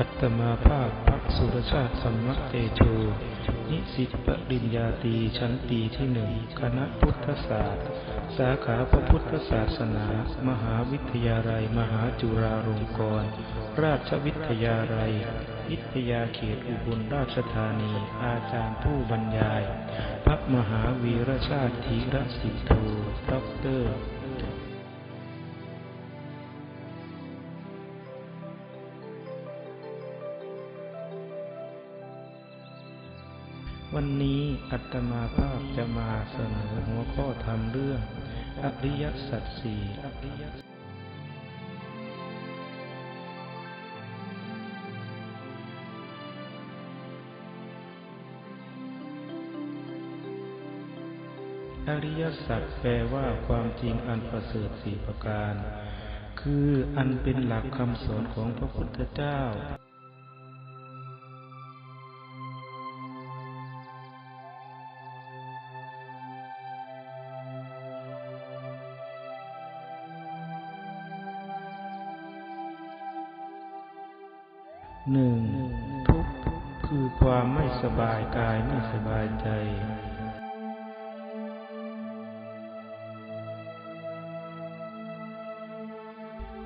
อัตมาภาพพระสุรชาติสัมมเตโช นิสิตปริญญาตรีชั้นปีที่หนึ่งคณะพุทธศาสตร์ สาขาพระพุทธศาสนา มหาวิทยาลัย มหาจุฬาลงกรณราชวิทยาลัย วิทยาเขตอุบลราชธานี อาจารย์ผู้บรรยาย พระมหาวีรชาติธีรสิทโธดร วันนี้อัตมาภาพจะมาเสนอหัวข้อธรรมเรื่อง อริยสัจสี่อริยสัจแปลว่าความจริงอันประเสริฐสี่ประการ คืออันเป็นหลักคำสอนของพระพุทธเจ้า หนึ่งทุกข์คือความไม่สบายกายไม่สบายใจ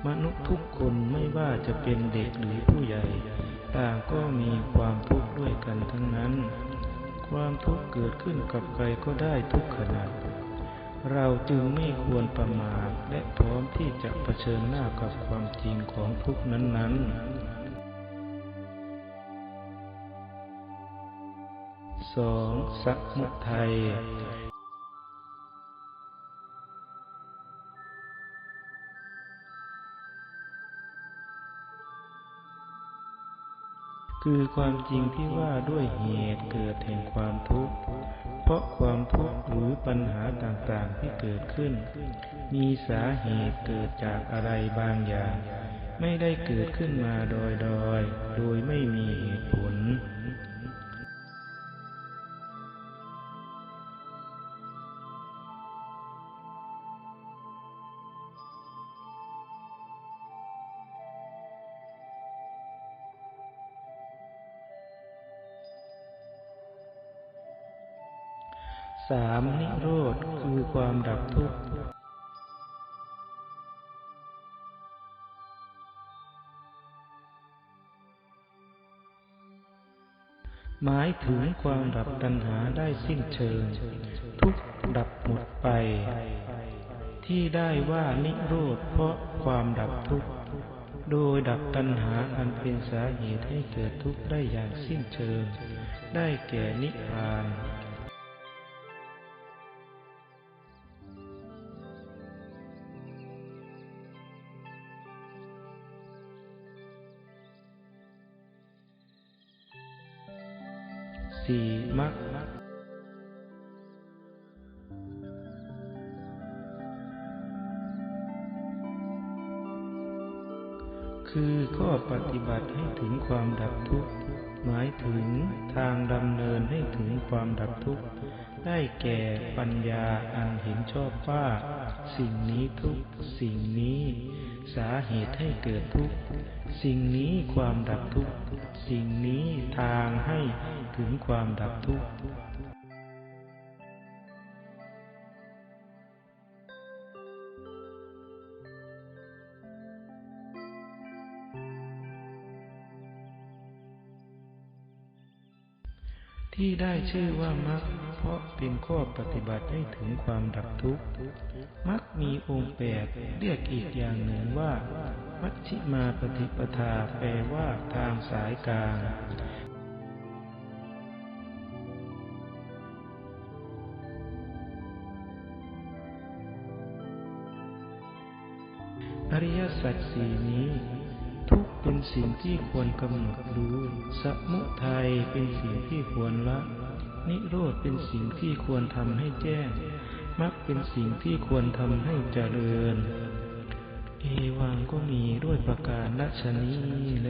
มนุษย์ทุกคนไม่ว่าจะเป็นเด็กหรือผู้ใหญ่ ต่างก็มีความทุกข์ด้วยกันทั้งนั้น ความทุกข์เกิดขึ้นกับใครก็ได้ทุกขณะเราจึงไม่ควรประมาทและพร้อมที่จะะเผชิญหน้ากับความจริงของทุกนั้นๆ สองสัมุทัยคือความจริงที่ว่าด้วยเหตุเกิดแห่งความทุกข์ เพราะความทุกข์หรือปัญหาต่างๆที่เกิดขึ้น มีสาเหตุเกิดจากอะไรบางอย่าง ไม่ได้เกิดขึ้นมาโดยๆโโดยไม่มีเหตุผล สามนิโรธคือความดับทุกข์หมายถึงความดับตัณหาได้สิ้นเชิง ทุกข์ดับหมดไป ที่ได้ว่านิโรธเพราะความดับทุกข์โดยดับตัณหาอันเป็นสาเหตุให้เกิดทุกข์ได้อย่างสิ้นเชิง ได้แก่นิพพาน สี่มรรคคือข้อปฏิบัติให้ถึงความดับทุกข์ หมายถึงทางดำเนินให้ถึงความดับทุกข์ ได้แก่ปัญญาอันเห็นชอบว่า สิ่งนี้ทุกสิ่งนี้ สาเหตุให้เกิดทุกสิ่งนี้ความดับทุกสิ่งนี้ทางให้ถึงความดับทุกข์ที่ได้ชื่อว่ามรรค พราะเป็นข้อปฏิบัติให้ถึงความดับทุกข์มรรคมีองค์แปดเรียกอีกอย่างหนึ่งว่า มัชฌิมาปฏิปทาแปลว่าทางสายกลางอริยสัจสี่นี้ ทุกเป็นสิ่งที่ควรกำหนดรู้ สมุทัยเป็นสิ่งที่ควรละ นิโรธเป็นสิ่งที่ควรทำให้แจ้งมรรคเป็นสิ่งที่ควรทำให้เจริญ เอวังก็มีด้วยประการละชนี้แล